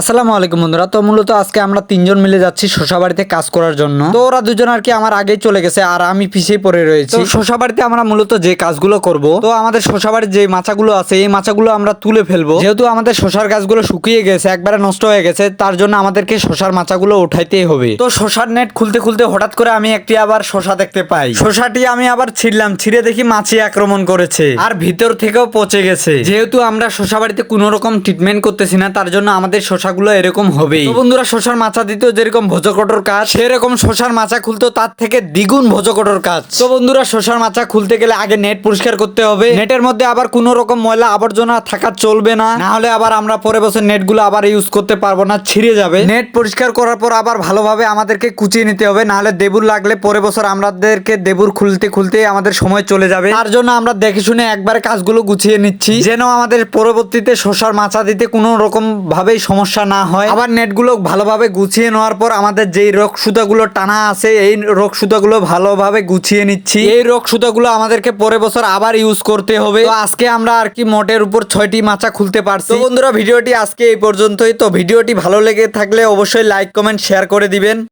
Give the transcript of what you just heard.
আসসালামু আলাইকুম বন্ধুরা। তো মূলত আজকে আমরা তিনজন মিলে যাচ্ছি শশা বাড়িতে কাজ করার জন্য। তো ওরা দুজন আর কি আমার আগেই চলে গেছে আর আমি পিছিয়ে পড়ে রয়েছি। তো শশা বাড়িতে আমরা মূলত যে কাজগুলো করব, তো আমাদের শশা বাড়ির যে মাছাগুলো আছে, এই মাছাগুলো আমরা তুলে ফেলব। যেহেতু আমাদের শশার গাছগুলো শুকিয়ে গেছে, একবারে নষ্ট হয়ে গেছে, তার জন্য আমাদেরকে শশার মাছাগুলো উঠাইতেই হবে। তো শশার নেট খুলতে খুলতে হঠাৎ করে আমি একটি আবার শশা দেখতে পাই। শশাটি আমি আবার ছিঁড়লাম, ছিঁড়ে দেখি মাছি আক্রমণ করেছে আর ভিতর থেকেও পচে গেছে। যেহেতু আমরা শশা বাড়িতে কোনো রকম ট্রিটমেন্ট করতেছি না, তার জন্য আমাদের শশাগুলো এরকম হবে বন্ধুরা শশার মাচা দিতেও যেরকম ভোজকটর কাজ সেরকম শশার মাচা খুলতো তার থেকে দ্বিগুণ ভোজকটর কাজ। তো বন্ধুরা শশার মাচা খুলতে গেলে আগে নেট পরিষ্কার করতে হবে। নেটের মধ্যে আবার কোনো রকম ময়লা আবর্জনা থাকা চলবে না। না হলে আবার আমরা পরে বছর নেটগুলো আবার ইউজ করতে পারব না ছিঁড়ে যাবে। নেট পরিষ্কার করার পর আবার ভালোভাবে আমাদেরকে কুচিয়ে নিতে হবে। না হলে দেবুর লাগলে পরে বছর আমাদেরকে দেবুর খুলতে খুলতে আমাদের সময় চলে যাবে। তার জন্য আমরা দেখে শুনে একবারে কাজগুলো গুছিয়ে নিচ্ছি। যেন আমাদের পরবর্তীতে শশার মাচা দিতে কোনো রকম ভাবেই সমস্যা না হয়। আবার নেটগুলো ভালোভাবে গুছিয়ে নেওয়ার পর আমাদের যেই রোগ সুতাগুলো টানা আছে এই রোগ সুতাগুলো ভালোভাবে গুছিয়ে নিচ্ছি। এই রোগ সুতাগুলো আমাদেরকে পরে বছর আবার ইউজ করতে হবে। তো আজকে আমরা আর কি মোটের উপর ছয়টি মাচা খুলতে পারছি। তো বন্ধুরা ভিডিওটি আজকে এই পর্যন্তই। তো ভিডিওটি ভালো লেগে থাকলে অবশ্যই লাইক কমেন্ট শেয়ার করে দিবেন।